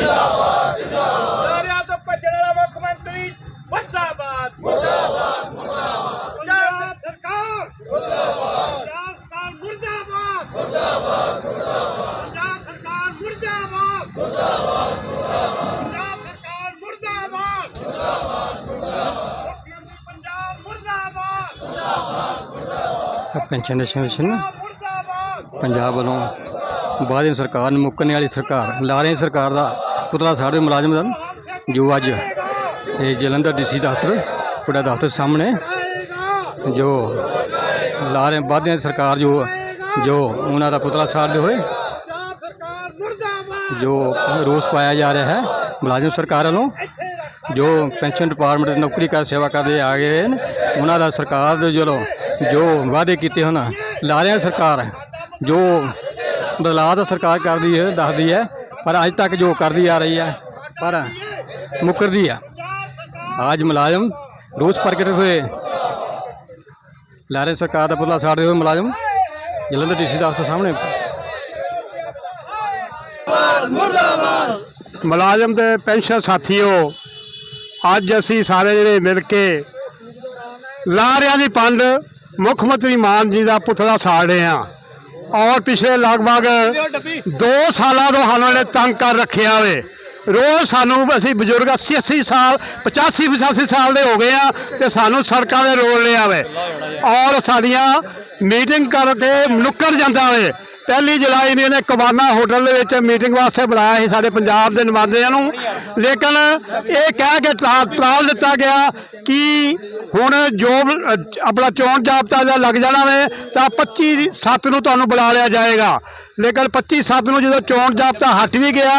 ਜਿੰਦਾਬਾਦ ਜਿੰਦਾਬਾਦ। ਸਾਰਿਆਂ ਤੋਂ ਭੱਜਣ ਵਾਲਾ ਮੁੱਖ ਮੰਤਰੀ ਮੁਰਦਾਬਾਦ। ਮੁਰਦਾਬਾਦ ਮੁਰਦਾਬਾਦ। ਪੰਜਾਬ ਸਰਕਾਰ। ਮੁਰਦਾਬਾਦ। ਪੰਜਾਬ ਸਰਕਾਰ ਮੁਰਦਾਬਾਦ। ਮੁਰਦਾਬਾਦ ਮੁਰਦਾਬਾਦ। ਪੰਜਾਬ ਸਰਕਾਰ ਮੁਰਦਾਬਾਦ। ਮੁਰਦਾਬਾਦ ਮੁਰਦਾਬਾਦ। ਪੰਜਾਬ ਸਰਕਾਰ ਮੁਰਦਾਬਾਦ। ਮੁਰਦਾਬਾਦ ਮੁਰਦਾਬਾਦ। ਪੰਜਾਬ ਮੁਰਦਾਬਾਦ ਪੈਨਸ਼ਨ ਦੇ ਪੰਜਾਬ ਵੱਲੋਂ ਬਾਦਲ ਸਰਕਾਰ ਨੂੰ ਮੁੱਕਣ ਵਾਲੀ ਸਰਕਾਰ ਲਾਰੇ ਸਰਕਾਰ ਦਾ ਪੁਤਲਾ ਸਾਡੇ ਮੁਲਾਜ਼ਮ ਦਾ, ਜੋ ਅੱਜ ਇਹ ਜਲੰਧਰ ਡੀਸੀ ਦਫ਼ਤਰ ਪੁੜਾ ਦਫ਼ਤਰ ਸਾਹਮਣੇ, ਜੋ ਲਾਰੇ ਬਾਦਲ ਸਰਕਾਰ ਜੋ ਜੋ ਉਹਨਾਂ ਦਾ ਪੁਤਲਾ ਸਾੜਦੇ ਹੋਏ, ਜੋ ਰੋਸ ਪਾਇਆ ਜਾ ਰਿਹਾ ਹੈ, ਮੁਲਾਜ਼ਮ ਸਰਕਾਰ ਵੱਲੋਂ, ਜੋ ਪੈਨਸ਼ਨ ਡਿਪਾਰਟਮੈਂਟ ਦੀ ਨੌਕਰੀ ਕਰ, ਸੇਵਾ ਕਰਦੇ ਆ ਗਏ ਨੇ ਉਹਨਾਂ ਦਾ ਸਰਕਾਰ ਦੇ ਜਦੋਂ ਜੋ ਵਾਅਦੇ ਕੀਤੇ ਹਨ ਲਾਰਿਆਂ ਸਰਕਾਰ, ਜੋ ਬਦਲਾਅ ਤਾਂ ਸਰਕਾਰ ਕਰਦੀ ਹੈ, ਦੱਸਦੀ ਹੈ ਪਰ ਅੱਜ ਤੱਕ ਜੋ ਕਰਦੀ ਆ ਰਹੀ ਹੈ ਪਰ ਮੁਕਰਦੀ ਆ। ਅੱਜ ਮੁਲਾਜ਼ਮ ਰੋਸ ਪ੍ਰਗਟ ਹੋਏ। ਲਾਰੇ ਸਰਕਾਰ ਦਾ ਪੁਤਲਾ ਸਾੜਦੇ ਹੋਏ ਮੁਲਾਜ਼ਮ। ਜਲੰਧਰ ਡੀਸੀ ਦਫ਼ਤਰ ਸਾਹਮਣੇ। ਮੁਲਾਜ਼ਮ ਤੇ ਪੈਨਸ਼ਨ ਸਾਥੀਓ, ਅੱਜ ਅਸੀਂ ਸਾਰੇ ਜਿਹੜੇ ਮਿਲ ਕੇ ਲਾਰਿਆਂ ਦੀ ਪੰਡ ਮੁੱਖ ਮੰਤਰੀ ਮਾਨ ਜੀ ਦਾ ਪੁਤਲਾ ਸਾੜ ਰਹੇ ਹਾਂ। ਔਰ ਪਿਛਲੇ ਲਗਭਗ 2 ਸਾਲਾਂ ਤੋਂ ਸਾਨੂੰ ਇਹਨੇ ਤੰਗ ਕਰ ਰੱਖਿਆ ਵੇ। ਰੋਜ਼ ਸਾਨੂੰ ਅਸੀਂ ਬਜ਼ੁਰਗ 80 80 ਸਾਲ 85 85 ਸਾਲ ਦੇ ਹੋ ਗਏ ਆ ਤੇ ਸਾਨੂੰ ਸੜਕਾਂ 'ਤੇ ਰੋਲ ਲਿਆ ਵੇ। ਔਰ ਸਾਡੀਆਂ ਮੀਟਿੰਗ ਕਰਕੇ ਨੁੱਕਰ ਜਾਂਦਾ ਵੇ। ਪਹਿਲੀ ਜੁਲਾਈ ਨੂੰ ਇਹਨੇ ਕਬਾਨਾ ਹੋਟਲ ਦੇ ਵਿੱਚ ਮੀਟਿੰਗ ਵਾਸਤੇ ਬੁਲਾਇਆ ਸੀ ਸਾਡੇ ਪੰਜਾਬ ਦੇ ਨੁਮਾਇੰਦਿਆਂ ਨੂੰ। ਲੇਕਿਨ ਇਹ ਕਹਿ ਕੇ ਟਾ- ਟਾਲ ਦਿੱਤਾ ਗਿਆ ਕਿ ਹੁਣ ਜੋ ਆਪਣਾ ਚੋਣ ਜਾਬਤਾ ਦਾ ਲੱਗ ਜਾਣਾ ਵੇ, ਤਾਂ 25 ਸੱਤ ਨੂੰ ਤੁਹਾਨੂੰ ਬੁਲਾ ਲਿਆ ਜਾਏਗਾ। ਲੇਕਿਨ 25 ਸੱਤ ਨੂੰ ਜਦੋਂ ਚੋਣ ਜਾਬਤਾ ਹਟ ਵੀ ਗਿਆ,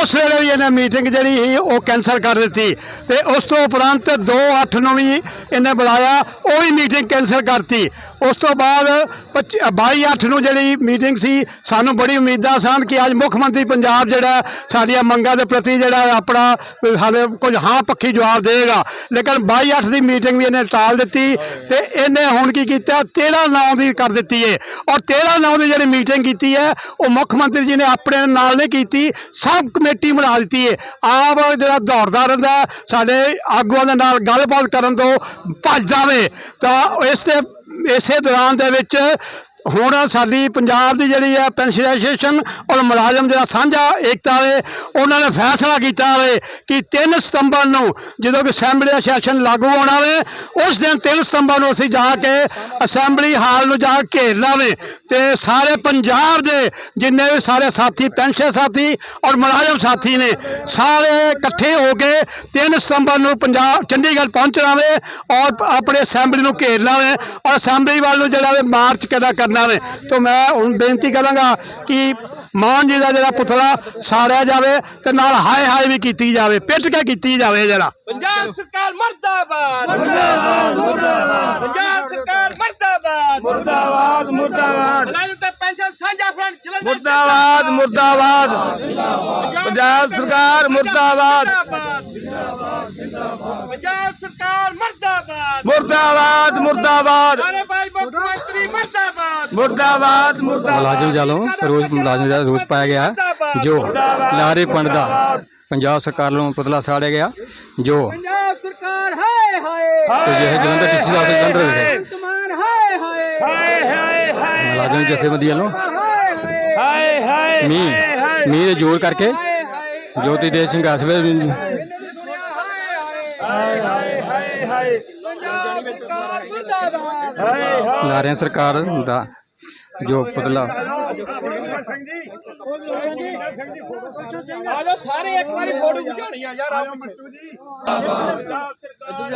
ਉਸ ਵੇਲੇ ਵੀ ਇਹਨੇ ਮੀਟਿੰਗ ਜਿਹੜੀ ਸੀ, ਉਹ ਕੈਂਸਲ ਕਰ ਦਿੱਤੀ। ਤੇ ਉਸ ਤੋਂ ਉਪਰੰਤ 2 8 ਨੂੰ ਵੀ ਇਹਨੇ ਬੁਲਾਇਆ, ਉਹ ਵੀ ਮੀਟਿੰਗ ਕੈਂਸਲ ਕਰਤੀ। ਉਸ ਤੋਂ ਬਾਅਦ 25 22 8 ਨੂੰ ਜਿਹੜੀ ਮੀਟਿੰਗ ਸੀ, ਸਾਨੂੰ ਬੜੀ ਉਮੀਦਾਂ ਸਨ ਕਿ ਅੱਜ ਮੁੱਖ ਮੰਤਰੀ ਪੰਜਾਬ ਜਿਹੜਾ, ਸਾਡੀਆਂ ਮੰਗਾਂ ਦੇ ਪ੍ਰਤੀ ਜਿਹੜਾ ਆਪਣਾ ਹਾਲੇ ਕੁਝ ਹਾਂ ਪੱਖੀ ਜਵਾਬ ਦੇਗਾ ਲੇਕਿਨ 22 8 ਦੀ ਮੀਟਿੰਗ ਵੀ ਇਹਨੇ ਟਾਲ ਦਿੱਤੀ ਤੇ ਇਹਨੇ ਹੁਣ ਕੀ ਕੀਤਾ 13 9 ਦੀ ਕਰ ਦਿੱਤੀ ਏ। ਔਰ 13 9 ਦੀ ਜਿਹੜੀ ਮੀਟਿੰਗ ਕੀਤੀ ਹੈ ਉਹ ਮੁੱਖ ਮੰਤਰੀ ਜੀ ਨੇ ਆਪਣੇ ਨਾਲ ਨਹੀਂ ਕੀਤੀ, ਸਭ ਕਮੇਟੀ ਬਣਾ ਦਿੱਤੀ ਹੈ ਆਪ ਜਿਹੜਾ ਦੌੜਦਾ ਰਹਿੰਦਾ, ਸਾਡੇ ਆਗੂਆਂ ਦੇ ਨਾਲ ਗੱਲਬਾਤ ਕਰਨ ਤੋਂ ਭੱਜਦਾ ਵੇ। ਤਾਂ ਇਸ ਤੇ, ਇਸੇ ਦੌਰਾਨ ਦੇ ਵਿੱਚ ਹੁਣ ਸਾਡੀ ਪੰਜਾਬ ਦੀ ਜਿਹੜੀ ਹੈ ਪੈਨਸ਼ਨ ਐਸੋਸੀਏਸ਼ਨ ਔਰ ਮੁਲਾਜ਼ਮ ਜਿਹੜਾ ਸਾਂਝਾ ਏਕਤਾ ਵੇ, ਉਹਨਾਂ ਨੇ ਫੈਸਲਾ ਕੀਤਾ ਵੇ ਕਿ 3 ਸਤੰਬਰ ਨੂੰ ਜਦੋਂ ਕਿ ਅਸੈਂਬਲੀ ਦਾ ਸੈਸ਼ਨ ਲਾਗੂ ਹੋਣਾ ਵੇ, ਉਸ ਦਿਨ 3 ਸਤੰਬਰ ਨੂੰ ਅਸੀਂ ਜਾ ਕੇ ਅਸੈਂਬਲੀ ਹਾਲ ਨੂੰ ਜਾ ਕੇ ਘੇਰਨਾ ਵੇ ਤੇ ਸਾਰੇ ਪੰਜਾਬ ਦੇ ਜਿੰਨੇ ਵੀ ਸਾਰੇ ਸਾਥੀ, ਪੈਨਸ਼ਨ ਸਾਥੀ ਔਰ ਮੁਲਾਜ਼ਮ ਸਾਥੀ ਨੇ ਸਾਰੇ ਇਕੱਠੇ ਹੋ ਕੇ 3 ਸਤੰਬਰ ਨੂੰ ਪੰਜਾਬ, ਚੰਡੀਗੜ੍ਹ ਪਹੁੰਚਣਾ ਵੇ ਔਰ ਆਪਣੇ ਅਸੈਂਬਲੀ ਨੂੰ ਘੇਰਨਾ ਵੇ ਔਰ ਅਸੈਂਬਲੀ ਵੱਲ ਨੂੰ ਜਿਹੜਾ ਵੇ ਮਾਰਚ ਕਿਹੜਾ ਕਰਨਾ ਵੇ ਤੋਂ ਮੈਂ ਹੁਣ ਬੇਨਤੀ ਕਰਾਂਗਾ ਕਿ ਮਾਨ ਜੀ ਦਾ ਜਿਹੜਾ ਪੁਤਲਾ ਸਾੜਿਆ ਜਾਵੇ ਤੇ ਨਾਲ ਹਾਏ ਹਾਏ ਵੀ ਕੀਤੀ ਜਾਵੇ ਪਿੱਟ ਕੇ ਕੀਤੀ ਜਾਵੇ ਜਿਹੜਾ ਪੰਜਾਬ ਸਰਕਾਰ ਮਰਦਾਬਾਦ। ਮਰਦਾਬਾਦ ਮਰਦਾਬਾਦ। ਪੰਜਾਬ ਸਰਕਾਰ ਮਰਦਾਬਾਦ। ਮਰਦਾਬਾਦ ਮਰਦਾਬਾਦ। ਮੁਲਾਜ਼ਮ ਤੇ ਪੈਨਸ਼ਨ ਸਾਂਝਾ ਫਰੰਟ ਜਲੰਧਰ ਮੁਰਦਾਬਾਦ ਮੁਰਦਾਬਾਦ। ਪੰਜਾਬ ਸਰਕਾਰ ਮੁਰਦਾਬਾਦ। ਪੰਜਾਬ ਸਰਕਾਰ ਮਰਦਾਬਾਦ। ਮੁਰਦਾਬਾਦ ਮੁਰਦਾਬਾਦ। ਸਾਰੇ ਭਾਈ ਮੁੱਖ ਮੰਤਰੀ ਮਰਦਾਬਾਦ। ਮੁਰਦਾਬਾਦ ਮੁਲਾਜ਼ਮ ਵੱਲੋਂ ਰੋਜ਼ ਮੁਲਾਜ਼ਮ ਦਾ ਰੋਜ਼ ਪਾਇਆ ਗਿਆ ਜੋ ਲਾਰੇ ਪਿੰਡ ਦਾ ਪੰਜਾਬ ਸਰਕਾਰ ਵੱਲੋਂ ਪੁਤਲਾ ਸਾੜਿਆ ਗਿਆ ਜੋ ਪੰਜਾਬ ਸਰਕਾਰ ਹਾਏ ਹਾਏ। ਜਲੰਧਰ ਦਾ ਜਲੰਧਰ ਤੁਮਾਨ ਹਾਏ ਹਾਏ। ਹਾਏ ਹਾਏ ਹਾਏ ਮੁਲਾਜ਼ਮ ਜਥੇਬੰਦੀਆਂ ਨੂੰ ਹਾਏ ਹਾਏ। ਹਾਏ ਹਾਏ ਮੀਂਹ ਮੀਂਹ ਦੇ ਜ਼ੋਰ ਕਰਕੇ ਜੋਤੀ ਦੇ ਸਿੰਘ ਹਸਵੇ ਲਾਰਿਆਂ ਸਰਕਾਰ ਦਾ ਜੋ ਪੁਤਲਾ। ਆਜੋ ਸਾਰੇ ਇੱਕ ਵਾਰੀ ਫੋਟੋ ਖਿਚਾਉਣੀ ਆ ਯਾਰ ਆਪ ਮੱਟੂ ਜੀ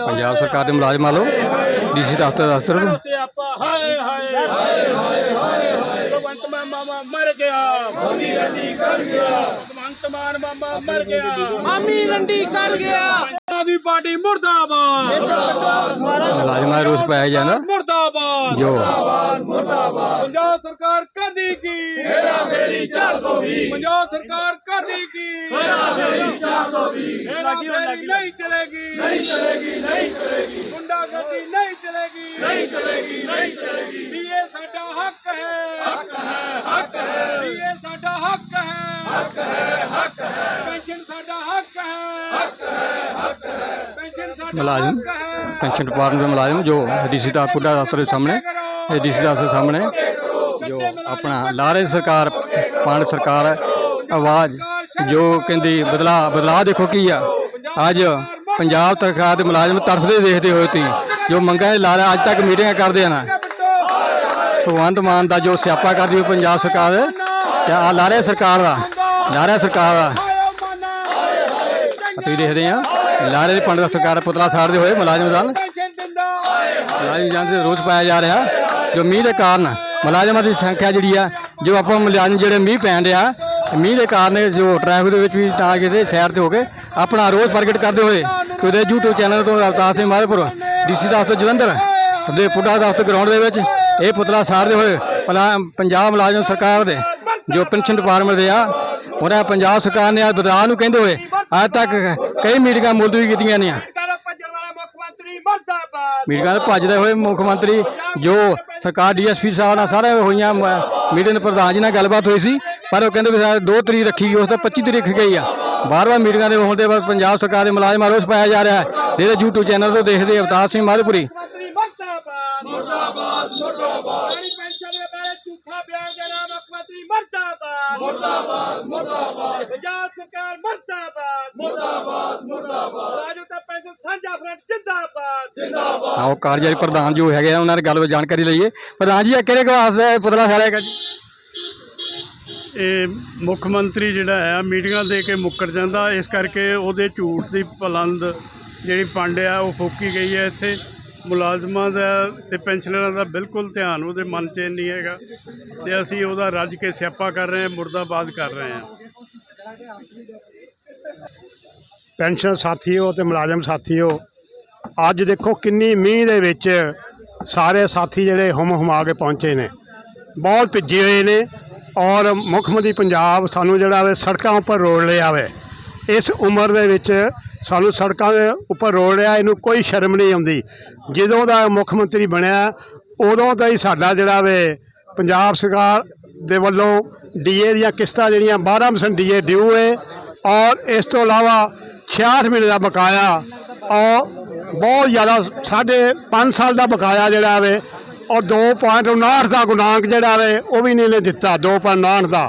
ਪੰਜਾਬ ਸਰਕਾਰ ਦੇ ਮੁਲਾਜ਼ਮ ਵੱਲੋਂ ਡੀਸੀ ਦਫ਼ਤਰ ਦਫ਼ਤਰ। ਹਾਏ ਹਾਏ ਹਾਏ ਹਾਏ ਹਾਏ। ਭਗਵੰਤ ਮਾਮਾ ਮਰ ਗਿਆ। ਮੋਦੀ ਰੰਡੀ ਕਰ ਗਿਆ। ਭਗਵੰਤ ਮਾਨ ਮਾਮਾ ਮਰ ਗਿਆ। ਮਾਮੀ ਰੰਡੀ ਕਰ ਗਿਆ। ਆਦੀ ਪਾਰਟੀ ਮੁਰਦਾਬਾਦ। ਮੁਲਾਜ਼ਮਾਂ ਰੋਸ ਪਾਇਆ ਜਾਂਦਾ ਮੁਰਦਾਬਾਦ ਜੋ। ਪੰਜਾਬ ਸਰਕਾਰ ਕਦੀ ਕੀ? ਮੇਰਾ ਮੇਰੀ 420 ਪੰਜਾਬ ਸਰਕਾਰ ਕਦੀ ਕੀ? ਮੇਰਾ ਮੇਰੀ 420 ਮੇਰਾ ਮੇਰੀ ਨਹੀਂ ਚਲੇਗੀ। ਨਹੀਂ ਚਲੇਗੀ ਨਹੀਂ ਚਲੇਗੀ। ਗੁੰਡਾਗਰਦੀ ਨਹੀਂ ਚਲੇਗੀ। ਨਹੀਂ ਚਲੇਗੀ ਨਹੀਂ ਚਲੇਗੀ। ਇਹ ਸਾਡਾ ਹੱਕ ਹੈ। ਹੱਕ ਹੈ ਹੱਕ ਹੈ। ਇਹ ਸਾਡਾ ਹੱਕ ਹੈ ਹੱਕ ਹੈ ਹੱਕ ਹੈ ਪੈਨਸ਼ਨ ਸਾਡਾ ਹੱਕ ਹੈ। ਹੱਕ ਹੈ ਹੱਕ ਹੈ ਪੈਨਸ਼ਨ ਸਾਡਾ ਮੁਲਾਜ਼ਮ ਹੱਕ ਹੈ। ਪੈਨਸ਼ਨ ਡਿਪਾਰਟਮੈਂਟ ਦੇ ਮੁਲਾਜ਼ਮ ਜੋ ਡੀਸੀ ਦਾ ਪੁੱਡਾ ਦਫ਼ਤਰ ਦੇ ਸਾਹਮਣੇ ਇਹ ਡੀਸੀ ਦਫ਼ਤਰ ਦੇ ਸਾਹਮਣੇ ਜੋ ਆਪਣਾ ਲਾਰੇ ਸਰਕਾਰ ਪੰਡ ਸਰਕਾਰ ਹੈ ਆਵਾਜ਼ ਜੋ ਕਹਿੰਦੀ ਬਦਲਾ ਬਦਲਾ ਦੇਖੋ ਕੀ ਆ। ਅੱਜ ਪੰਜਾਬ ਸਰਕਾਰ ਦੇ ਮੁਲਾਜ਼ਮ ਤਰਸਦੇ ਦੇਖਦੇ ਹੋਏ ਤੀ ਜੋ ਮੰਗਾਂ ਦੇ ਲਾਰੇ ਅੱਜ ਤੱਕ ਮੀਟਿੰਗਾਂ ਕਰਦੇ ਆ ਨਾ। ਭਗਵੰਤ ਮਾਨ ਦਾ ਜੋ ਸਿਆਪਾ ਕਰਦੀ ਹੋਈ ਪੰਜਾਬ ਸਰਕਾਰ ਤੇ ਆ ਲਾਰੇ ਸਰਕਾਰ ਦਾ ਲਾਰੇ ਸਰਕਾਰ ਦਾ। ਤੁਸੀਂ ਦੇਖਦੇ ਆ, ਲਾਰੇ ਦੀ ਪੰਡ ਸਰਕਾਰ ਪੁਤਲਾ ਸਾੜਦੇ ਹੋਏ ਮੁਲਾਜ਼ਮ ਦਲ। ਮੁਲਾਜ਼ਮ ਜਾਂਦੇ ਤੇ ਰੋਸ ਪਾਇਆ ਜਾ ਰਿਹਾ, ਜੋ ਮੀਂਹ ਦੇ ਕਾਰਨ ਮੁਲਾਜ਼ਮਾਂ ਦੀ ਸੰਖਿਆ ਜਿਹੜੀ ਆ, ਜੋ ਆਪਾਂ ਮੁਲਾਜ਼ਮ ਜਿਹੜੇ ਮੀਂਹ ਪੈਣ ਰਿਹਾ, ਮੀਂਹ ਦੇ ਕਾਰਨ ਜੋ ਟ੍ਰੈਫਿਕ ਦੇ ਵਿੱਚ ਵੀ ਤਾਂ ਕਿਤੇ ਸੈਰ ਤੇ ਹੋ ਕੇ ਆਪਣਾ ਰੋਸ ਪ੍ਰਗਟ ਕਰਦੇ ਹੋਏ ਉਹਦੇ YouTube ਚੈਨਲ ਤੋਂ ਅਵਤਾਰ ਸਿੰਘ ਮਾਧੋਪੁਰ ਡੀਸੀ ਦਫ਼ਤਰ ਜਲੰਧਰ ਦੇ ਪੁੱਡਾ ਦਫ਼ਤਰ ਗਰਾਊਂਡ ਦੇ ਵਿੱਚ ਇਹ ਪੁਤਲਾ ਸਾੜਦੇ ਹੋਏ ਪੰਜਾਬ ਮੁਲਾਜ਼ਮ ਸਰਕਾਰ ਦੇ, ਜੋ ਪੈਨਸ਼ਨ ਡਿਪਾਰਟਮੈਂਟ ਦੇ ਆ ਉਹਨਾਂ ਪੰਜਾਬ ਸਰਕਾਰ ਨੇ ਆ ਬਦਲਾਅ ਨੂੰ ਕਹਿੰਦੇ ਹੋਏ ਅੱਜ ਤੱਕ ਕਈ ਮੀਟਿੰਗਾਂ ਮੁਲਤਵੀ ਕੀਤੀਆਂ ਨੇ। ਕਾਲਾ ਭੱਜਣ ਵਾਲਾ ਮੁੱਖ ਮੰਤਰੀ ਮਰਦਾਬਾਦ ਮੀਟਿੰਗਾਂ ਦੇ ਭੱਜਦੇ ਹੋਏ ਮੁੱਖ ਮੰਤਰੀ ਜੋ ਸਰਕਾਰ ਡੀਐਸਪੀ ਸਾਹਿਬ ਨਾਲ ਸਾਰੇ ਹੋਈਆਂ ਮੀਟਿੰਗ ਦੇ ਪ੍ਰਧਾਨ ਜੀ ਨਾਲ ਗੱਲਬਾਤ ਹੋਈ ਸੀ ਪਰ ਉਹ ਕਹਿੰਦੇ ਵੀ ਸਾਡੇ 2 ਤਰੀਕ ਰੱਖੀ ਗਈ ਉਸ ਤੋਂ 25 ਤਰੀਕ ਗਈ ਆ। ਬਾਰ-ਬਾਰ ਮੀਟਿੰਗਾਂ ਦੇ ਹੋਣ ਦੇ ਬਾਅਦ ਪੰਜਾਬ ਸਰਕਾਰ ਦੇ ਮੁਲਾਜ਼ਮਾਂ ਰੋਸ ਪਾਇਆ ਜਾ ਰਿਹਾ ਹੈ। ਜਿਹਦੇ YouTube ਚੈਨਲ ਤੋਂ ਦੇਖਦੇ ਅਵਤਾਰ ਸਿੰਘ ਮਾਧੋਪੁਰੀ। ਮੰਤਰੀ ਮਰਦਾਬਾਦ ਮਰਦਾਬਾਦ ਮਰਦਾਬਾਦ। ਸਾਡੀ ਪੈਨਸ਼ਨ ਦੇ ਬਾਰੇ ਝੂਠਾ ਬਿਆਨ ਦੇਣਾ ਮੁੱਖ ਮੰਤਰੀ ਮਰਦਾਬਾਦ। ਮਰਦਾਬਾਦ। ਮਰਦਾਬਾਦ ਪੰਜਾਬ ਸਰਕਾਰ ਮਰਦਾਬਾਦ। ਮਰਦਾਬਾਦ ਮਰਦਾਬਾਦ। ਰਾਜੂ ਤਾਂ ਪੈਨਸ਼ਨ ਸਾਂਝਾ ਫਰੰਟ ਜਿੰਦਾਬਾਦ। ਆਓ ਕਾਰਜਕਾਰੀ ਪ੍ਰਧਾਨ ਜੋ ਹੈਗੇ ਆ ਉਹਨਾਂ ਨਾਲ ਗੱਲ ਜਾਣਕਾਰੀ ਲਈਏ। ਪ੍ਰਧਾਨ ਜੀ ਇਹ ਕਿਹੜੇ ਕਲਾਸ ਦਾ ਇਹ ਪੁਤਲਾ ਸਾੜਿਆ ਜੀ? ਇਹ ਮੁੱਖ ਮੰਤਰੀ ਜਿਹੜਾ ਹੈ ਮੀਟਿੰਗਾਂ ਦੇ ਕੇ ਮੁੱਕਰ ਜਾਂਦਾ। ਇਸ ਕਰਕੇ ਉਹਦੇ ਝੂਠ ਦੀ ਪਲੰਦ ਜਿਹੜੀ ਪੰਡ ਆ ਉਹ ਫੂਕੀ ਗਈ ਹੈ ਇੱਥੇ। ਮੁਲਾਜ਼ਮਾਂ ਦਾ ਤੇ ਪੈਨਸ਼ਨਰਾਂ ਦਾ ਬਿਲਕੁਲ ਧਿਆਨ ਉਹਦੇ ਮਨ 'ਚ ਨਹੀਂ ਹੈਗਾ ਤੇ ਅਸੀਂ ਉਹਦਾ ਰੱਜ ਕੇ ਸਿਆਪਾ ਕਰ ਰਹੇ ਹਾਂ, ਮੁਰਦਾਬਾਦ ਕਰ ਰਹੇ ਹਾਂ। ਪੈਨਸ਼ਨ ਸਾਥੀਓ ਤੇ ਮੁਲਾਜ਼ਮ ਸਾਥੀਓ ਅੱਜ ਦੇਖੋ ਕਿੰਨੀ ਮੀਂਹ ਦੇ ਵਿੱਚ ਸਾਰੇ ਸਾਥੀ ਜਿਹੜੇ ਹੁਮ ਹੁਮਾ ਕੇ ਪਹੁੰਚੇ ਨੇ। ਬਹੁਤ ਭਿੱਜੇ ਹੋਏ ਨੇ ਔਰ ਮੁੱਖ ਮੰਤਰੀ ਪੰਜਾਬ ਸਾਨੂੰ ਜਿਹੜਾ ਵੇ ਸੜਕਾਂ ਉੱਪਰ ਰੋੜ ਲਿਆ ਵੇ, ਇਸ ਉਮਰ ਦੇ ਵਿੱਚ ਸਾਨੂੰ ਸੜਕਾਂ ਦੇ ਉੱਪਰ ਰੋਲ ਰਿਹਾ, ਇਹਨੂੰ ਕੋਈ ਸ਼ਰਮ ਨਹੀਂ ਆਉਂਦੀ। ਜਦੋਂ ਦਾ ਮੁੱਖ ਮੰਤਰੀ ਬਣਿਆ, ਉਦੋਂ ਦਾ ਹੀ ਸਾਡਾ ਜਿਹੜਾ ਵੇ ਪੰਜਾਬ ਸਰਕਾਰ ਦੇ ਵੱਲੋਂ ਡੀਏ ਦੀਆਂ ਕਿਸ਼ਤਾਂ ਜਿਹੜੀਆਂ 12% ਡੀਏ ਡਿਊ ਹੈ ਔਰ ਇਸ ਤੋਂ ਇਲਾਵਾ 66 ਮਹੀਨੇ ਦਾ ਬਕਾਇਆ, ਔਰ ਬਹੁਤ ਜ਼ਿਆਦਾ ਸਾਢੇ 5 ਸਾਲ ਦਾ ਬਕਾਇਆ ਜਿਹੜਾ ਵੇ, ਔਰ 2.59 ਦਾ ਗੁਣਾਂਕ ਜਿਹੜਾ ਵੇ, ਉਹ ਵੀ ਨਹੀਂ ਨੇ ਦਿੱਤਾ 2.59 ਦਾ।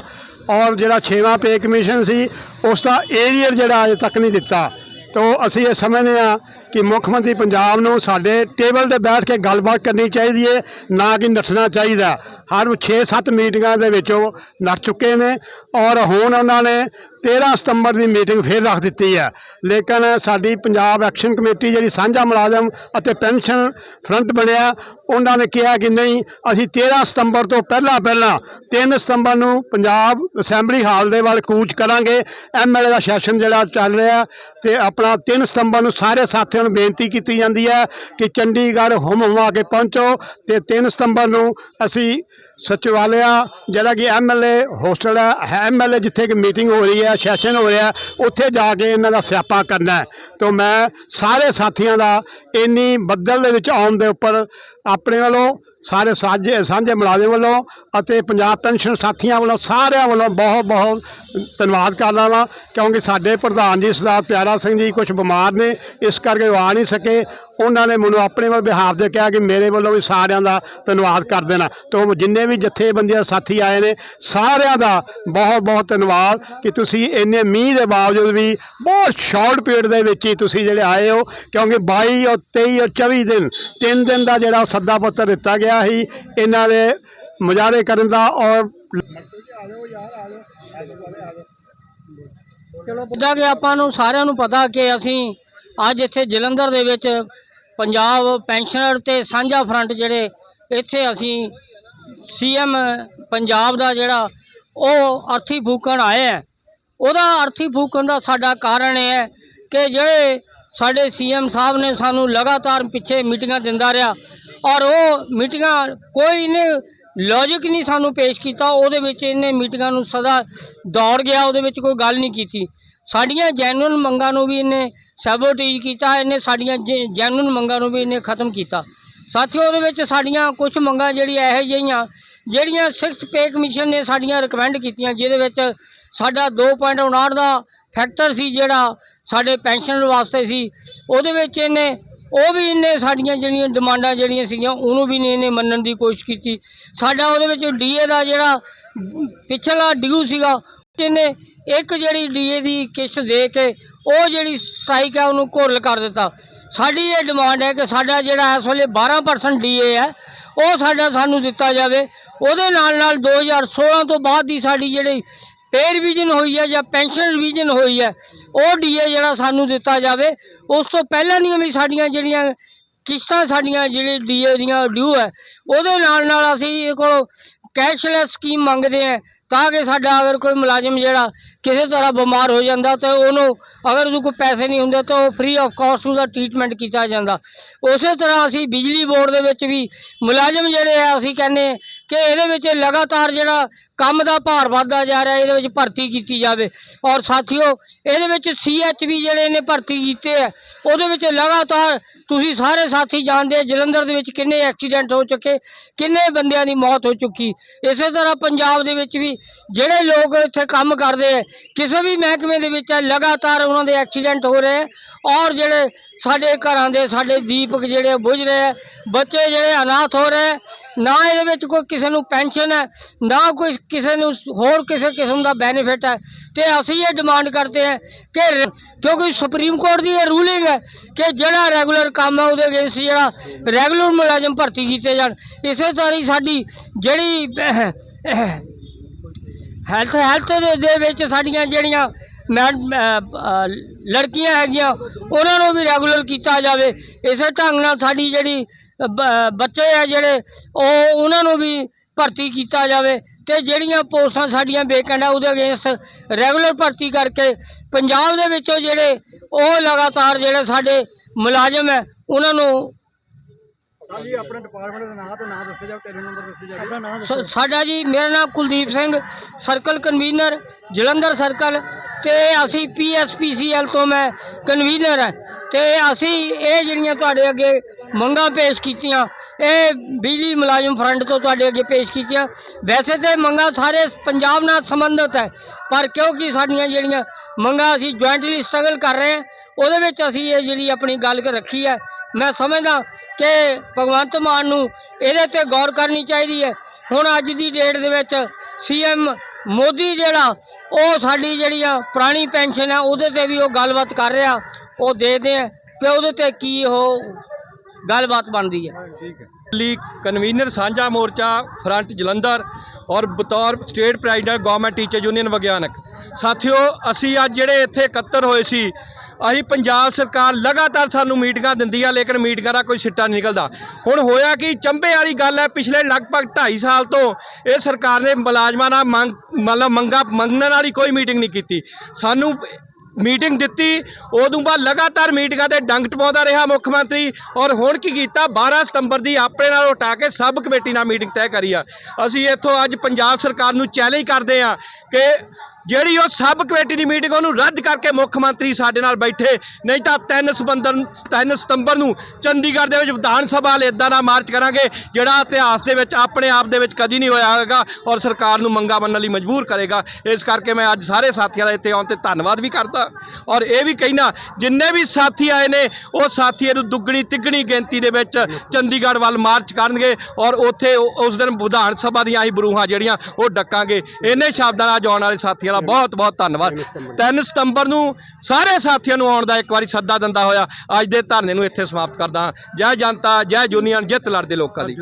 ਔਰ ਜਿਹੜਾ 6ਵਾਂ ਪੇ ਕਮਿਸ਼ਨ ਸੀ, ਉਸ ਦਾ ਏਰੀਅਰ ਜਿਹੜਾ ਅਜੇ ਤੱਕ ਨਹੀਂ ਦਿੱਤਾ। ਤਾਂ ਅਸੀਂ ਇਹ ਸਮਝਦੇ ਹਾਂ ਕਿ ਮੁੱਖ ਮੰਤਰੀ ਪੰਜਾਬ ਨੂੰ ਸਾਡੇ ਟੇਬਲ ਤੇ ਬੈਠ ਕੇ ਗੱਲਬਾਤ ਕਰਨੀ ਚਾਹੀਦੀ ਹੈ, ਨਾ ਕਿ ਨੱਠਣਾ ਚਾਹੀਦਾ ਹਰ 6-7 ਮੀਟਿੰਗਾਂ ਦੇ ਵਿੱਚ ਉਹ ਨੱਠ ਚੁੱਕੇ ਨੇ ਔਰ ਹੁਣ ਉਹਨਾਂ ਨੇ 13 ਸਤੰਬਰ ਦੀ ਮੀਟਿੰਗ ਫੇਰ ਰੱਖ ਦਿੱਤੀ ਹੈ। ਲੇਕਿਨ ਸਾਡੀ ਪੰਜਾਬ ਐਕਸ਼ਨ ਕਮੇਟੀ ਜਿਹੜੀ ਸਾਂਝਾ ਮੁਲਾਜ਼ਮ ਅਤੇ ਪੈਨਸ਼ਨ ਫਰੰਟ ਬਣਿਆ, ਉਹਨਾਂ ਨੇ ਕਿਹਾ ਕਿ ਨਹੀਂ, ਅਸੀਂ 13 ਸਤੰਬਰ ਤੋਂ ਪਹਿਲਾਂ ਪਹਿਲਾਂ 3 ਸਤੰਬਰ ਨੂੰ ਪੰਜਾਬ ਅਸੈਂਬਲੀ ਹਾਲ ਦੇ ਵੱਲ ਕੂਚ ਕਰਾਂਗੇ। ਐਮਐਲਏ ਦਾ ਸੈਸ਼ਨ ਜਿਹੜਾ ਚੱਲ ਰਿਹਾ ਤੇ ਆਪਣਾ 3 ਸਤੰਬਰ ਨੂੰ ਸਾਰੇ ਸਾਥੀਆਂ ਨੂੰ ਬੇਨਤੀ ਕੀਤੀ ਜਾਂਦੀ ਹੈ ਕਿ ਚੰਡੀਗੜ੍ਹ ਹੁਮ ਹੁਮਾ ਕੇ ਪਹੁੰਚੋ ਤੇ 3 ਸਤੰਬਰ ਨੂੰ ਅਸੀਂ ਸਚਿਵਾਲਿਆ, ਜਿਹੜਾ ਕਿ ਐਮਐਲਏ ਹੋਸਟਲ ਹੈ ਐਮਐਲਏ ਜਿੱਥੇ ਕਿ ਮੀਟਿੰਗ ਹੋ ਰਹੀ ਹੈ, ਸੈਸ਼ਨ ਹੋ ਰਿਹਾ, ਉੱਥੇ ਜਾ ਕੇ ਇਹਨਾਂ ਦਾ ਸਿਆਪਾ ਕਰਨਾ ਹੈ। ਤੋਂ ਮੈਂ ਸਾਰੇ ਸਾਥੀਆਂ ਦਾ ਇੰਨੀ ਬੱਦਲ ਦੇ ਵਿੱਚ ਆਉਣ ਦੇ ਉੱਪਰ ਆਪਣੇ ਵੱਲੋਂ, ਸਾਰੇ ਸਾਂਝੇ ਸਾਂਝੇ ਮੁਲਾਜ਼ਮ ਵੱਲੋਂ ਅਤੇ ਪੰਜਾਬ ਪੈਨਸ਼ਨ ਸਾਥੀਆਂ ਵੱਲੋਂ, ਸਾਰਿਆਂ ਵੱਲੋਂ ਬਹੁਤ ਬਹੁਤ ਧੰਨਵਾਦ ਕਰਦਾ ਵਾਂ ਕਿਉਂਕਿ ਸਾਡੇ ਪ੍ਰਧਾਨ ਜੀ, ਸਰਦਾਰ ਪਿਆਰਾ ਸਿੰਘ ਜੀ ਕੁਝ ਬਿਮਾਰ ਨੇ, ਇਸ ਕਰਕੇ ਉਹ ਆ ਨਹੀਂ ਸਕੇ। ਉਹਨਾਂ ਨੇ ਮੈਨੂੰ ਆਪਣੇ ਵੱਲ ਬਿਹਾਰ ਦੇ ਕਿਹਾ ਕਿ ਮੇਰੇ ਵੱਲੋਂ ਵੀ ਸਾਰਿਆਂ ਦਾ ਧੰਨਵਾਦ ਕਰ ਦੇਣਾ। ਤੋਂ ਜਿੰਨੇ ਵੀ ਜਥੇਬੰਦੀਆਂ ਸਾਥੀ ਆਏ ਨੇ, ਸਾਰਿਆਂ ਦਾ ਬਹੁਤ ਬਹੁਤ ਧੰਨਵਾਦ ਕਿ ਤੁਸੀਂ ਇੰਨੇ ਮੀਂਹ ਦੇ ਬਾਵਜੂਦ ਵੀ ਬਹੁਤ ਸ਼ਾਰਟ ਪੀਰੀਅਡ ਦੇ ਵਿੱਚ ਹੀ ਤੁਸੀਂ ਜਿਹੜੇ ਆਏ ਹੋ, ਕਿਉਂਕਿ 22 ਔਰ 23 ਔਰ 24 ਦਿਨ, ਤਿੰਨ ਦਿਨ ਦਾ ਜਿਹੜਾ ਸੱਦਾ ਪੱਤਰ ਦਿੱਤਾ ਗਿਆ ਸੀ, ਇਹਨਾਂ ਦੇ ਮੁਜ਼ਾਹਰੇ ਕਰਨ ਦਾ ਔਰ ਜਿੱਦਾਂ ਕਿ ਆਪਾਂ ਨੂੰ, ਸਾਰਿਆਂ ਨੂੰ ਪਤਾ ਕਿ ਅਸੀਂ ਅੱਜ ਇੱਥੇ ਜਲੰਧਰ ਦੇ ਵਿੱਚ ਪੰਜਾਬ ਪੈਨਸ਼ਨਰ ਤੇ ਸਾਂਝਾ ਫਰੰਟ ਜਿਹੜੇ ਇੱਥੇ ਅਸੀਂ ਸੀਐਮ ਪੰਜਾਬ ਦਾ ਜਿਹੜਾ ਉਹ ਅਰਥੀ ਫੂਕਣ ਆਏ ਹੈ ਉਹਦਾ ਅਰਥੀ ਫੂਕਣ ਦਾ ਸਾਡਾ ਕਾਰਨ ਇਹ ਹੈ ਕਿ ਜਿਹੜੇ ਸਾਡੇ ਸੀਐਮ ਸਾਹਿਬ ਨੇ ਸਾਨੂੰ ਲਗਾਤਾਰ ਪਿੱਛੇ ਮੀਟਿੰਗਾਂ ਦਿੰਦਾ ਰਿਹਾ ਔਰ ਉਹ ਮੀਟਿੰਗਾਂ ਕੋਈ ਨਹੀਂ ਲੌਜੀਕ ਨਹੀਂ ਸਾਨੂੰ ਪੇਸ਼ ਕੀਤਾ, ਉਹਦੇ ਵਿੱਚ ਇਹਨੇ ਮੀਟਿੰਗਾਂ ਨੂੰ ਸਦਾ ਦੌੜ ਗਿਆ, ਉਹਦੇ ਵਿੱਚ ਕੋਈ ਗੱਲ ਨਹੀਂ ਕੀਤੀ। ਸਾਡੀਆਂ ਜੈਨੂਅਲ ਮੰਗਾਂ ਨੂੰ ਵੀ ਇਹਨੇ ਸੈਬੋਟੇਜ ਕੀਤਾ, ਇਹਨੇ ਸਾਡੀਆਂ ਜੈਨੂਅਲ ਮੰਗਾਂ ਨੂੰ ਵੀ ਇਹਨੇ ਖਤਮ ਕੀਤਾ। ਸਾਥੀਓ, ਉਹਦੇ ਵਿੱਚ ਸਾਡੀਆਂ ਕੁਝ ਮੰਗਾਂ ਜਿਹੜੀਆਂ ਇਹੋ ਜਿਹੀਆਂ, ਜਿਹੜੀਆਂ ਸਿਕਸ ਪੇ ਕਮਿਸ਼ਨ ਨੇ ਸਾਡੀਆਂ ਰਿਕਮੈਂਡ ਕੀਤੀਆਂ, ਜਿਹਦੇ ਵਿੱਚ ਸਾਡਾ 2.59 ਦਾ ਫੈਕਟਰ ਸੀ ਜਿਹੜਾ ਸਾਡੇ ਪੈਨਸ਼ਨ ਵਾਸਤੇ ਸੀ, ਉਹਦੇ ਵਿੱਚ ਇਹਨੇ ਉਹ ਵੀ ਇਹਨੇ ਸਾਡੀਆਂ ਜਿਹੜੀਆਂ ਡਿਮਾਂਡਾਂ ਜਿਹੜੀਆਂ ਸੀਗੀਆਂ, ਉਹਨੂੰ ਵੀ ਨਹੀਂ ਇਹਨੇ ਮੰਨਣ ਦੀ ਕੋਸ਼ਿਸ਼ ਕੀਤੀ। ਸਾਡਾ ਉਹਦੇ ਵਿੱਚ ਡੀਏ ਦਾ ਜਿਹੜਾ ਪਿਛਲਾ ਡਿਊ ਸੀਗਾ ਇਹਨੇ ਇੱਕ ਜਿਹੜੀ ਡੀਏ ਦੀ ਕਿਸ਼ਤ ਦੇ ਕੇ ਉਹ ਜਿਹੜੀ ਸਟ੍ਰਾਈਕ ਹੈ ਉਹਨੂੰ ਘੋਲ ਕਰ ਦਿੱਤਾ। ਸਾਡੀ ਇਹ ਡਿਮਾਂਡ ਹੈ ਕਿ ਸਾਡਾ ਜਿਹੜਾ ਇਸ ਵੇਲੇ 12% ਡੀਏ ਹੈ, ਉਹ ਸਾਡਾ ਸਾਨੂੰ ਦਿੱਤਾ ਜਾਵੇ। ਉਹਦੇ ਨਾਲ ਨਾਲ 2016 ਤੋਂ ਬਾਅਦ ਦੀ ਸਾਡੀ ਜਿਹੜੀ ਪੇ ਰਿਵੀਜ਼ਨ ਹੋਈ ਹੈ ਜਾਂ ਪੈਨਸ਼ਨ ਰਿਵੀਜ਼ਨ ਹੋਈ ਹੈ, ਉਹ ਡੀਏ ਜਿਹੜਾ ਸਾਨੂੰ ਦਿੱਤਾ ਜਾਵੇ। ਉਸ ਤੋਂ ਪਹਿਲਾਂ ਦੀਆਂ ਵੀ ਸਾਡੀਆਂ ਜਿਹੜੀਆਂ ਕਿਸ਼ਤਾਂ ਸਾਡੀਆਂ ਜਿਹੜੇ ਡੀਏ ਦੀਆਂ ਡਿਊ ਹੈ, ਉਹਦੇ ਨਾਲ ਨਾਲ ਅਸੀਂ ਇਹ ਕੋਲ ਕੈਸ਼ਲੈਸ ਸਕੀਮ ਮੰਗਦੇ ਹਾਂ ਤਾਂ ਕਿ ਸਾਡਾ ਅਗਰ ਕੋਈ ਮੁਲਾਜ਼ਮ ਜਿਹੜਾ ਕਿਸੇ ਤਰ੍ਹਾਂ ਬਿਮਾਰ ਹੋ ਜਾਂਦਾ ਤਾਂ ਉਹਨੂੰ ਅਗਰ ਉਹਦੇ ਕੋਲ ਪੈਸੇ ਨਹੀਂ ਹੁੰਦੇ ਤਾਂ ਉਹ ਫ੍ਰੀ ਆਫ ਕਾਸਟ ਉਹਦਾ ਟ੍ਰੀਟਮੈਂਟ ਕੀਤਾ ਜਾਂਦਾ। ਉਸੇ ਤਰ੍ਹਾਂ ਅਸੀਂ ਬਿਜਲੀ ਬੋਰਡ ਦੇ ਵਿੱਚ ਵੀ ਮੁਲਾਜ਼ਮ ਜਿਹੜੇ ਆ ਅਸੀਂ ਕਹਿੰਦੇ ਕਿ ਇਹਦੇ ਵਿੱਚ ਲਗਾਤਾਰ ਜਿਹੜਾ ਕੰਮ ਦਾ ਭਾਰ ਵੱਧਦਾ ਜਾ ਰਿਹਾ, ਇਹਦੇ ਵਿੱਚ ਭਰਤੀ ਕੀਤੀ ਜਾਵੇ। ਔਰ ਸਾਥੀਓ, ਇਹਦੇ ਵਿੱਚ ਸੀਐਚਵੀ ਜਿਹੜੇ ਨੇ ਭਰਤੀ ਕੀਤੇ ਆ, ਉਹਦੇ ਵਿੱਚ ਲਗਾਤਾਰ ਤੁਸੀਂ ਸਾਰੇ ਸਾਥੀ ਜਾਣਦੇ ਜਲੰਧਰ ਦੇ ਵਿੱਚ ਕਿੰਨੇ ਐਕਸੀਡੈਂਟ ਹੋ ਚੁੱਕੇ, ਕਿੰਨੇ ਬੰਦਿਆਂ ਦੀ ਮੌਤ ਹੋ ਚੁੱਕੀ। ਇਸੇ ਤਰ੍ਹਾਂ ਪੰਜਾਬ ਦੇ ਵਿੱਚ ਵੀ ਜਿਹੜੇ ਲੋਕ ਇੱਥੇ ਕੰਮ ਕਰਦੇ ਆ ਕਿਸੇ ਵੀ ਮਹਿਕਮੇ ਦੇ ਵਿੱਚ ਆ, ਲਗਾਤਾਰ ਉਹਨਾਂ ਦੇ ਐਕਸੀਡੈਂਟ ਹੋ ਰਹੇ ਆ ਔਰ ਜਿਹੜੇ ਸਾਡੇ ਘਰਾਂ ਦੇ ਸਾਡੇ ਦੀਪਕ ਜਿਹੜੇ ਬੁਝ ਰਹੇ ਆ ਬੱਚੇ ਜਿਹੜੇ ਅਨਾਥ ਹੋ ਰਹੇ ਆ, ਨਾ ਇਹਦੇ ਵਿੱਚ ਕੋਈ ਕਿਸੇ ਨੂੰ ਪੈਨਸ਼ਨ ਹੈ ਨਾ ਕੋਈ ਕਿਸੇ ਨੂੰ ਹੋਰ ਕਿਸੇ ਕਿਸਮ ਦਾ ਬੈਨੀਫਿਟ ਹੈ। ਤੇ ਅਸੀਂ ਇਹ ਡਿਮਾਂਡ ਕਰਦੇ ਹਾਂ ਕਿ ਕਿਉਂਕਿ ਸੁਪਰੀਮ ਕੋਰਟ ਦੀ ਇਹ ਰੂਲਿੰਗ ਹੈ ਕਿ ਜਿਹੜਾ ਰੈਗੂਲਰ ਕੰਮ ਹੈ ਉਹਦੇ ਅਗੇਂਸਟ ਜਿਹੜਾ ਰੈਗੂਲਰ ਮੁਲਾਜ਼ਮ ਭਰਤੀ ਕੀਤੇ ਜਾਣ। ਇਸੇ ਤਰ੍ਹਾਂ ਹੀ ਸਾਡੀ ਜਿਹੜੀ ਹੈਲਥ ਹੈਲਥ ਦੇ ਦੇ ਵਿੱਚ ਸਾਡੀਆਂ ਜਿਹੜੀਆਂ ਮੈਂ ਲੜਕੀਆਂ ਹੈਗੀਆਂ, ਉਹਨਾਂ ਨੂੰ ਵੀ ਰੈਗੂਲਰ ਕੀਤਾ ਜਾਵੇ। ਇਸੇ ਢੰਗ ਨਾਲ ਸਾਡੀ ਜਿਹੜੀ ਬੱਚੇ ਆ ਜਿਹੜੇ, ਉਹ ਉਹਨਾਂ ਨੂੰ ਵੀ ਭਰਤੀ ਕੀਤਾ ਜਾਵੇ ਤੇ ਜਿਹੜੀਆਂ ਪੋਸਟਾਂ ਸਾਡੀਆਂ ਵੇਕੈਂਟ ਆ, ਉਹਦੇ ਅਗੇਂਸਟ ਰੈਗੂਲਰ ਭਰਤੀ ਕਰਕੇ ਪੰਜਾਬ ਦੇ ਵਿੱਚੋਂ ਜਿਹੜੇ ਉਹ ਲਗਾਤਾਰ ਜਿਹੜੇ ਸਾਡੇ ਮੁਲਾਜ਼ਮ ਹੈ, ਉਹਨਾਂ ਨੂੰ ਸ- ਸਾਡਾ ਜੀ ਮੇਰਾ ਨਾਮ Kuldeep Singh circle convener Jalandhar circle ਤੇ ਅਸੀਂ ਪੀਐਸਪੀਸੀਐਲ ਤੋਂ ਮੈਂ ਕਨਵੀਨਰ ਹਾਂ। ਤੇ ਅਸੀਂ ਇਹ ਜਿਹੜੀਆਂ ਤੁਹਾਡੇ ਅੱਗੇ ਮੰਗਾਂ ਪੇਸ਼ ਕੀਤੀਆਂ ਇਹ ਬਿਜਲੀ ਮੁਲਾਜ਼ਮ ਫਰੰਟ ਤੋਂ ਤੁਹਾਡੇ ਅੱਗੇ ਪੇਸ਼ ਕੀਤੀਆਂ। ਵੈਸੇ ਤੇ ਮੰਗਾਂ ਸਾਰੇ ਪੰਜਾਬ ਨਾਲ ਸੰਬੰਧਿਤ ਹੈ ਪਰ ਕਿਉਂਕਿ ਸਾਡੀਆਂ ਜਿਹੜੀਆਂ ਮੰਗਾਂ ਅਸੀਂ ਜੁਆਇੰਟਲੀ ਸਟਰਗਲ ਕਰ ਰਹੇ ਹਾਂ ਉਹਦੇ ਵਿੱਚ ਅਸੀਂ ਇਹ ਜਿਹੜੀ ਆਪਣੀ ਗੱਲ ਰੱਖੀ ਹੈ, ਮੈਂ ਸਮਝਦਾ ਕਿ ਭਗਵੰਤ ਮਾਨ ਨੂੰ ਇਹਦੇ ਤੇ ਗੌਰ ਕਰਨੀ ਚਾਹੀਦੀ ਹੈ। ਹੁਣ ਅੱਜ ਦੀ ਡੇਟ ਦੇ ਵਿੱਚ ਸੀਐਮ ਮੋਦੀ ਜਿਹੜਾ, ਉਹ ਸਾਡੀ ਜਿਹੜੀ ਆ ਪੁਰਾਣੀ ਪੈਨਸ਼ਨ ਹੈ ਉਹਦੇ ਤੇ ਵੀ ਉਹ ਗੱਲਬਾਤ ਕਰ ਰਿਹਾ, ਉਹ ਦੇਖਦੇ ਆ ਕਿ ਉਹਦੇ ਤੇ ਕੀ ਉਹ ਗੱਲਬਾਤ ਬਣਦੀ ਹੈ। ਠੀਕ ਹੈ। ਲਈ ਕਨਵੀਨਰ ਸਾਂਝਾ ਮੋਰਚਾ ਫਰੰਟ ਜਲੰਧਰ ਔਰ ਬਤੌਰ state president government teacher union ਵਿਗਿਆਨਕ। ਸਾਥੀਓ, ਅਸੀਂ ਅੱਜ ਜਿਹੜੇ ਇੱਥੇ ਇਕੱਤਰ ਹੋਏ ਸੀ ਅਸੀਂ ਪੰਜਾਬ ਸਰਕਾਰ ਲਗਾਤਾਰ ਸਾਨੂੰ ਮੀਟਿੰਗਾਂ ਦਿੰਦੀ ਆ, ਲੇਕਿਨ ਮੀਟਿੰਗਾਂ ਦਾ ਕੋਈ ਸਿੱਟਾ ਨਹੀਂ ਨਿਕਲਦਾ। ਹੁਣ ਹੋਇਆ ਕਿ, ਚੰਬੇ ਵਾਲੀ ਗੱਲ ਹੈ, ਪਿਛਲੇ ਲਗਭਗ 2.5 ਸਾਲ ਤੋਂ ਇਹ ਸਰਕਾਰ ਨੇ ਮੁਲਾਜ਼ਮਾਂ ਨਾਲ ਮੰਗ, ਮਤਲਬ ਮੰਗਾ, ਮੰਗਣ ਵਾਲੀ ਕੋਈ ਮੀਟਿੰਗ ਨਹੀਂ ਕੀਤੀ। ਸਾਨੂੰ ਮੀਟਿੰਗ ਦਿੱਤੀ, ਉਦੋਂ ਬਾਅਦ ਲਗਾਤਾਰ ਮੀਟਿੰਗਾਂ ਤੇ ਡੰਗ ਟਪਾਉਂਦਾ ਰਿਹਾ ਮੁੱਖ ਮੰਤਰੀ, ਔਰ ਹੁਣ ਕੀ ਕੀਤਾ 12 ਸਤੰਬਰ ਦੀ ਆਪਣੇ ਨਾਲ ਉਟਾ ਕੇ ਸਬ ਕਮੇਟੀ ਨਾਲ ਮੀਟਿੰਗ ਤੈਅ ਕਰੀ ਆ। ਅਸੀਂ ਇੱਥੋਂ ਅੱਜ ਪੰਜਾਬ ਸਰਕਾਰ ਨੂੰ ਚੈਲੰਜ ਕਰਦੇ ਆ ਕਿ ਜਿਹੜੀ ਉਹ ਸਬ ਕਮੇਟੀ ਦੀ ਮੀਟਿੰਗ ਉਹਨੂੰ ਰੱਦ ਕਰਕੇ ਮੁੱਖ ਮੰਤਰੀ ਸਾਡੇ ਨਾਲ ਬੈਠੇ। ਨਹੀਂ ਤਾਂ 3 ਸਤੰਬਰ 3 ਸਤੰਬਰ ਨੂੰ ਚੰਡੀਗੜ੍ਹ ਦੇ ਵਿੱਚ ਵਿਧਾਨ ਸਭਾ ਲਈ ਇਦਾਂ ਦਾ ਮਾਰਚ ਕਰਾਂਗੇ, ਜਿਹੜਾ ਇਤਿਹਾਸ ਦੇ ਵਿੱਚ, ਆਪਣੇ ਆਪ ਦੇ ਵਿੱਚ ਕਦੀ ਨਹੀਂ ਹੋਇਆ ਹੋਵੇਗਾ ਔਰ ਸਰਕਾਰ ਨੂੰ ਮੰਗਾ ਮੰਨਣ ਲਈ ਮਜਬੂਰ ਕਰੇਗਾ। ਇਸ ਕਰਕੇ ਮੈਂ ਅੱਜ ਸਾਰੇ ਸਾਥੀਆਂ ਦਾ ਇੱਥੇ ਆਉਣ ਤੇ ਧੰਨਵਾਦ ਵੀ ਕਰਦਾ। ਔਰ ਇਹ ਵੀ ਕਹਿਣਾ, ਜਿੰਨੇ ਵੀ ਸਾਥੀ ਆਏ ਨੇ, ਉਹ ਸਾਥੀ ਨੂੰ ਦੁੱਗਣੀ, ਤਿੱਗਣੀ ਗਿਣਤੀ ਦੇ ਵਿੱਚ ਚੰਡੀਗੜ੍ਹ ਵੱਲ ਮਾਰਚ ਕਰਨਗੇ ਔਰ ਉੱਥੇ ਉਸ ਦਿਨ ਵਿਧਾਨ ਸਭਾ ਦੀਆਂ ਹੀ ਬਰੂਹਾਂ ਜਿਹੜੀਆਂ, ਉਹ ਡੱਕਾਂਗੇ। ਇੰਨੇ ਸ਼ਬਦਾਂ ਨਾਲ ਅੱਜ ਆਉਣ ਵਾਲੇ ਸਾਥੀਆਂ ਦਾ ਬਹੁਤ ਬਹੁਤ ਧੰਨਵਾਦ। 3 ਸਤੰਬਰ ਨੂੰ। ਸਾਰੇ ਸਾਥੀਆਂ ਨੂੰ ਆਉਣ ਦਾ ਇੱਕ ਵਾਰੀ ਸੱਦਾ ਦਿੰਦਾ ਹੋਇਆ। ਅੱਜ ਦੇ ਧਰਨੇ ਨੂੰ ਇੱਥੇ ਸਮਾਪਤ ਕਰਦਾ। ਜੈ ਜਨਤਾ ਜੈ ਯੂਨੀਅਨ ਜਿੱਤ ਲੜਦੇ ਲੋਕਾਂ ਦੀ।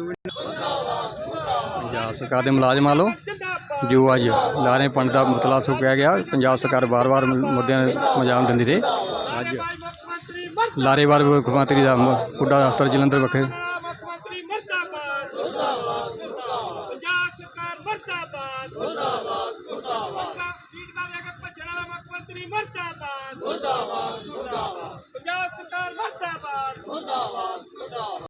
ਪੰਜਾਬ ਸਰਕਾਰ ਦੇ ਮੁਲਾਜ਼ਮਾਂ ਵੱਲੋਂ ਜੋ ਅੱਜ ਲਾਰੇ ਪੰਡ ਦਾ ਮੁਤਲਾ ਸੁੱਕਿਆ ਗਿਆ ਪੰਜਾਬ ਸਰਕਾਰ ਵਾਰ-ਵਾਰ ਮੁੱਦਿਆਂ ਨੂੰ ਅੰਜਾਮ ਦਿੰਦੀ ਰਹੀ। ਅੱਜ। ਲਾਰੇਵਾਰ ਮੁੱਖ ਮੰਤਰੀ ਦਾ ਪੁੱਡਾ ਦਫ਼ਤਰ ਜਲੰਧਰ ਵਿਖੇ।